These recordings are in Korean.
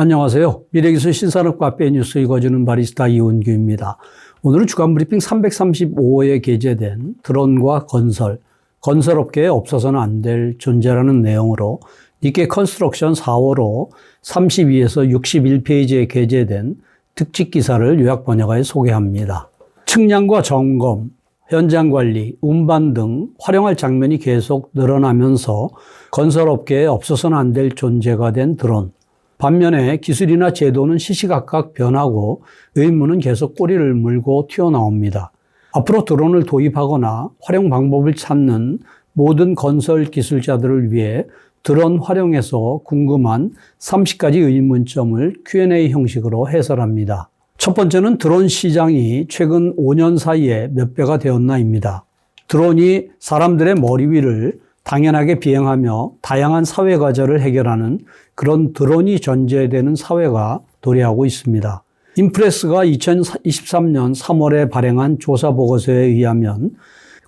안녕하세요. 미래기술 신산업 카페 뉴스 읽어주는 바리스타 이원규입니다. 오늘은 주간 브리핑 335호에 게재된 드론과 건설, 건설업계에 없어서는 안 될 존재라는 내용으로 니케 컨스트럭션 4호로 32에서 61페이지에 게재된 특집 기사를 요약 번역하여 소개합니다. 측량과 점검, 현장 관리, 운반 등 활용할 장면이 계속 늘어나면서 건설업계에 없어서는 안 될 존재가 된 드론. 반면에 기술이나 제도는 시시각각 변하고 의무는 계속 꼬리를 물고 튀어나옵니다. 앞으로 드론을 도입하거나 활용 방법을 찾는 모든 건설 기술자들을 위해 드론 활용에서 궁금한 30가지 의문점을 Q&A 형식으로 해설합니다. 첫 번째는 드론 시장이 최근 5년 사이에 몇 배가 되었나입니다. 드론이 사람들의 머리 위를 당연하게 비행하며 다양한 사회 과제를 해결하는 그런 드론이 전제되는 사회가 도래하고 있습니다. 인프레스가 2023년 3월에 발행한 조사 보고서에 의하면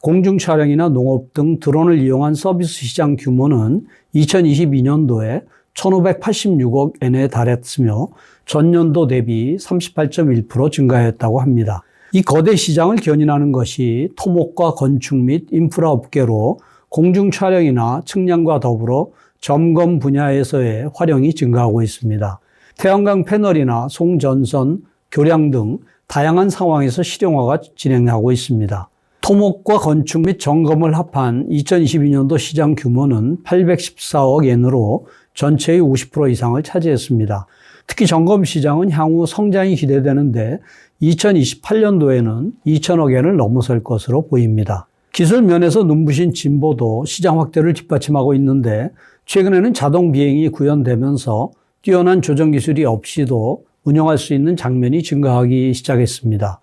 공중 촬영이나 농업 등 드론을 이용한 서비스 시장 규모는 2022년도에 1,586억 엔에 달했으며 전년도 대비 38.1% 증가했다고 합니다. 이 거대 시장을 견인하는 것이 토목과 건축 및 인프라 업계로 공중 촬영이나 측량과 더불어 점검 분야에서의 활용이 증가하고 있습니다. 태양광 패널이나 송전선, 교량 등 다양한 상황에서 실용화가 진행하고 있습니다. 토목과 건축 및 점검을 합한 2022년도 시장 규모는 814억 엔으로 전체의 50% 이상을 차지했습니다. 특히 점검 시장은 향후 성장이 기대되는데 2028년도에는 2천억 엔을 넘어설 것으로 보입니다. 기술 면에서 눈부신 진보도 시장 확대를 뒷받침하고 있는데 최근에는 자동 비행이 구현되면서 뛰어난 조정 기술이 없이도 운영할 수 있는 장면이 증가하기 시작했습니다.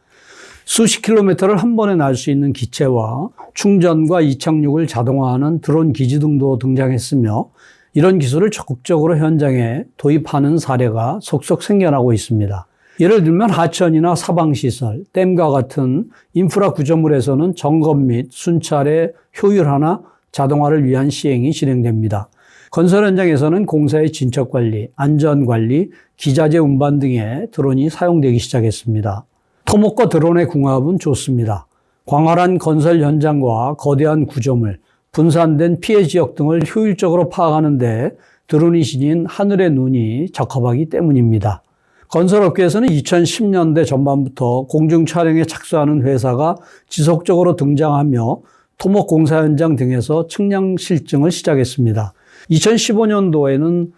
수십 킬로미터를 한 번에 날 수 있는 기체와 충전과 이착륙을 자동화하는 드론 기지 등도 등장했으며 이런 기술을 적극적으로 현장에 도입하는 사례가 속속 생겨나고 있습니다. 예를 들면 하천이나 사방시설, 댐과 같은 인프라 구조물에서는 점검 및 순찰의 효율화나 자동화를 위한 시행이 진행됩니다. 건설 현장에서는 공사의 진척 관리, 안전 관리, 기자재 운반 등의 드론이 사용되기 시작했습니다. 토목과 드론의 궁합은 좋습니다. 광활한 건설 현장과 거대한 구조물, 분산된 피해 지역 등을 효율적으로 파악하는데 드론이 지닌 하늘의 눈이 적합하기 때문입니다. 건설업계에서는 2010년대 전반부터 공중 촬영에 착수하는 회사가 지속적으로 등장하며 토목 공사 현장 등에서 측량 실증을 시작했습니다. 2015년도에는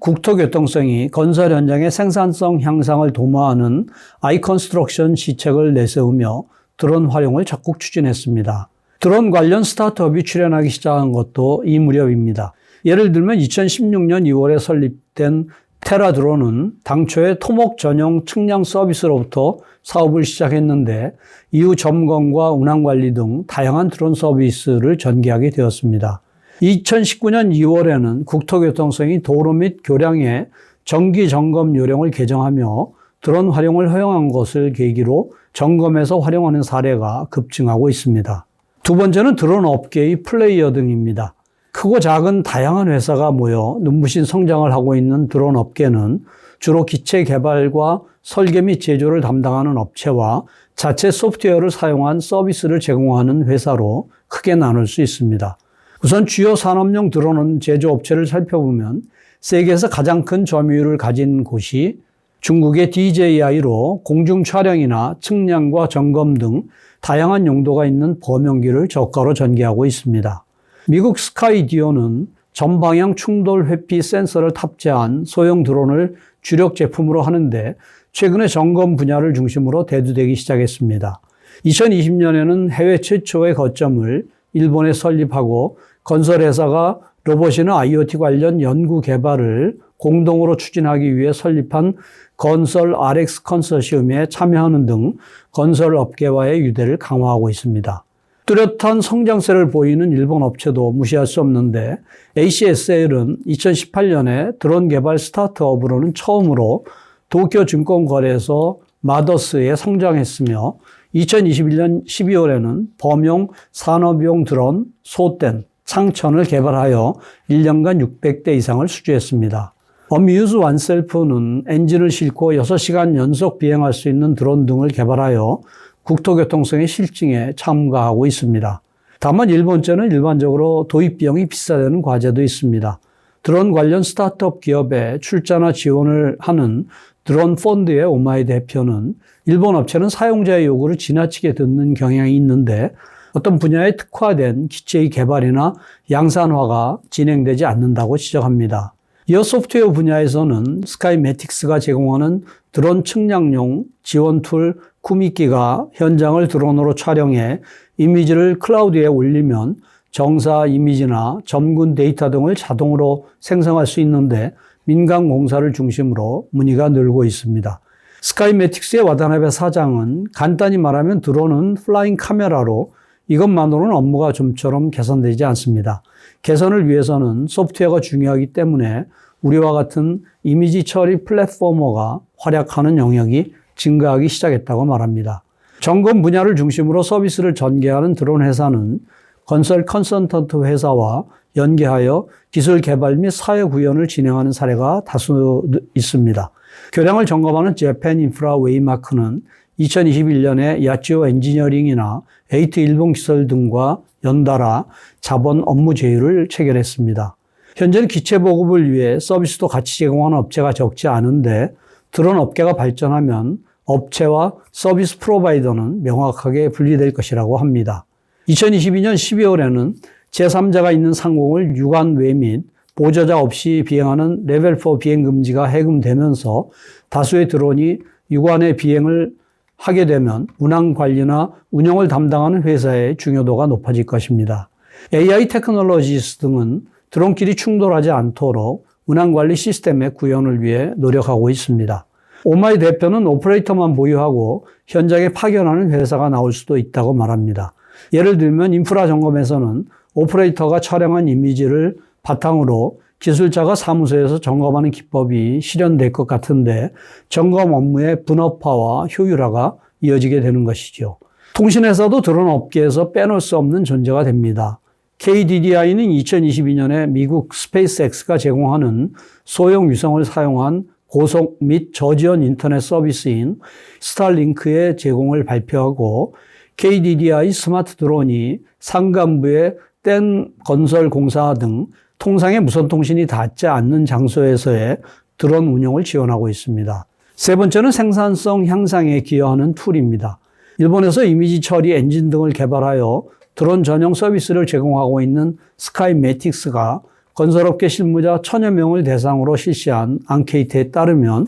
국토교통성이 건설 현장의 생산성 향상을 도모하는 아이컨스트럭션 시책을 내세우며 드론 활용을 적극 추진했습니다. 드론 관련 스타트업이 출연하기 시작한 것도 이 무렵입니다. 예를 들면 2016년 2월에 설립된 테라드론은 당초에 토목 전용 측량 서비스로부터 사업을 시작했는데 이후 점검과 운항 관리 등 다양한 드론 서비스를 전개하게 되었습니다. 2019년 2월에는 국토교통성이 도로 및 교량의 정기 점검 요령을 개정하며 드론 활용을 허용한 것을 계기로 점검에서 활용하는 사례가 급증하고 있습니다. 두 번째는 드론 업계의 플레이어 등입니다. 크고 작은 다양한 회사가 모여 눈부신 성장을 하고 있는 드론 업계는 주로 기체 개발과 설계 및 제조를 담당하는 업체와 자체 소프트웨어를 사용한 서비스를 제공하는 회사로 크게 나눌 수 있습니다. 우선 주요 산업용 드론은 제조업체를 살펴보면 세계에서 가장 큰 점유율을 가진 곳이 중국의 DJI로 공중 촬영이나 측량과 점검 등 다양한 용도가 있는 범용기를 저가로 전개하고 있습니다. 미국 스카이디오는 전방향 충돌 회피 센서를 탑재한 소형 드론을 주력 제품으로 하는데 최근에 점검 분야를 중심으로 대두되기 시작했습니다. 2020년에는 해외 최초의 거점을 일본에 설립하고 건설회사가 로봇이나 IoT 관련 연구 개발을 공동으로 추진하기 위해 설립한 건설 RX 컨소시엄에 참여하는 등 건설 업계와의 유대를 강화하고 있습니다. 뚜렷한 성장세를 보이는 일본 업체도 무시할 수 없는데 ACSL은 2018년에 드론 개발 스타트업으로는 처음으로 도쿄 증권거래소 마더스에 성장했으며 2021년 12월에는 범용 산업용 드론 소땐 창천을 개발하여 1년간 600대 이상을 수주했습니다. 어뮤즈 완셀프는 엔진을 싣고 6시간 연속 비행할 수 있는 드론 등을 개발하여 국토교통성의 실증에 참가하고 있습니다. 다만 일본제는 일반적으로 도입 비용이 비싸다는 과제도 있습니다. 드론 관련 스타트업 기업에 출자나 지원을 하는 드론 펀드의 오마이 대표는 일본 업체는 사용자의 요구를 지나치게 듣는 경향이 있는데 어떤 분야에 특화된 기체의 개발이나 양산화가 진행되지 않는다고 지적합니다. 이어 소프트웨어 분야에서는 스카이매틱스가 제공하는 드론 측량용 지원 툴 쿠미끼가 현장을 드론으로 촬영해 이미지를 클라우드에 올리면 정사 이미지나 점군 데이터 등을 자동으로 생성할 수 있는데 민간 공사를 중심으로 문의가 늘고 있습니다. 스카이매틱스의 와다나베 사장은 간단히 말하면 드론은 플라잉 카메라로 이것만으로는 업무가 좀처럼 개선되지 않습니다. 개선을 위해서는 소프트웨어가 중요하기 때문에 우리와 같은 이미지 처리 플랫포머가 활약하는 영역이 증가하기 시작했다고 말합니다. 점검 분야를 중심으로 서비스를 전개하는 드론 회사는 건설 컨설턴트 회사와 연계하여 기술 개발 및 사회 구현을 진행하는 사례가 다수 있습니다. 교량을 점검하는 재팬 인프라 웨이마크는 2021년에 야치오 엔지니어링이나 에이트 일본 기술 등과 연달아 자본 업무 제휴를 체결했습니다. 현재는 기체 보급을 위해 서비스도 같이 제공하는 업체가 적지 않은데 드론 업계가 발전하면 업체와 서비스 프로바이더는 명확하게 분리될 것이라고 합니다. 2022년 12월에는 제3자가 있는 상공을 유관 외및 보조자 없이 비행하는 레벨 4 비행 금지가 해금되면서 다수의 드론이 유관의 비행을 하게 되면 운항 관리나 운영을 담당하는 회사의 중요도가 높아질 것입니다. AI 테크놀로지스 등은 드론끼리 충돌하지 않도록 운항 관리 시스템의 구현을 위해 노력하고 있습니다. 오마이 대표는 오퍼레이터만 보유하고 현장에 파견하는 회사가 나올 수도 있다고 말합니다. 예를 들면 인프라 점검에서는 오퍼레이터가 촬영한 이미지를 바탕으로 기술자가 사무소에서 점검하는 기법이 실현될 것 같은데 점검 업무의 분업화와 효율화가 이어지게 되는 것이죠. 통신회사도 드론 업계에서 빼놓을 수 없는 존재가 됩니다. KDDI는 2022년에 미국 스페이스X가 제공하는 소형 위성을 사용한 고속 및 저지연 인터넷 서비스인 스타링크의 제공을 발표하고 KDDI 스마트 드론이 산간부의 뗀 건설 공사 등 통상의 무선 통신이 닿지 않는 장소에서의 드론 운영을 지원하고 있습니다. 세 번째는 생산성 향상에 기여하는 툴입니다. 일본에서 이미지 처리 엔진 등을 개발하여 드론 전용 서비스를 제공하고 있는 스카이매틱스가 건설업계 실무자 천여 명을 대상으로 실시한 앙케이트에 따르면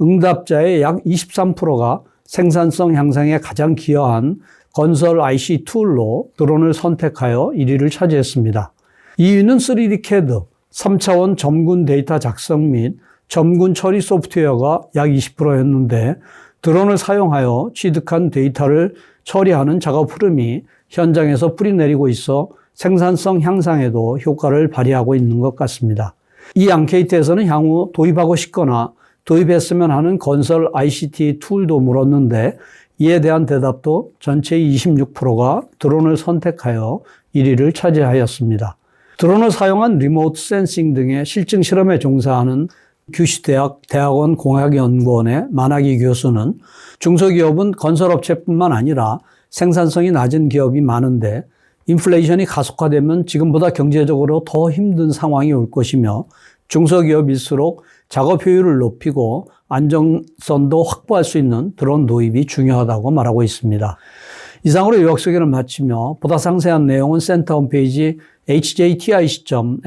응답자의 약 23%가 생산성 향상에 가장 기여한 건설 IC 툴로 드론을 선택하여 1위를 차지했습니다. 2위는 3D CAD, 3차원 점군 데이터 작성 및 점군 처리 소프트웨어가 약 20%였는데 드론을 사용하여 취득한 데이터를 처리하는 작업 흐름이 현장에서 뿌리내리고 있어 생산성 향상에도 효과를 발휘하고 있는 것 같습니다. 이 앙케이트에서는 향후 도입하고 싶거나 도입했으면 하는 건설 ICT 툴도 물었는데 이에 대한 대답도 전체의 26%가 드론을 선택하여 1위를 차지하였습니다. 드론을 사용한 리모트 센싱 등의 실증 실험에 종사하는 규시 대학 대학원 공학연구원의 만학희 교수는 중소기업은 건설업체뿐만 아니라 생산성이 낮은 기업이 많은데 인플레이션이 가속화되면 지금보다 경제적으로 더 힘든 상황이 올 것이며 중소기업일수록 작업 효율을 높이고 안정성도 확보할 수 있는 드론 도입이 중요하다고 말하고 있습니다. 이상으로 요약 소개를 마치며 보다 상세한 내용은 센터 홈페이지 hjtic.sn.ac.kr에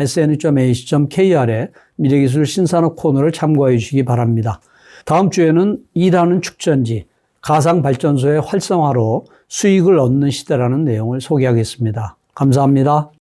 미래기술 신산업 코너를 참고해 주시기 바랍니다. 다음 주에는 일하는 축전지, 가상발전소의 활성화로 수익을 얻는 시대라는 내용을 소개하겠습니다. 감사합니다.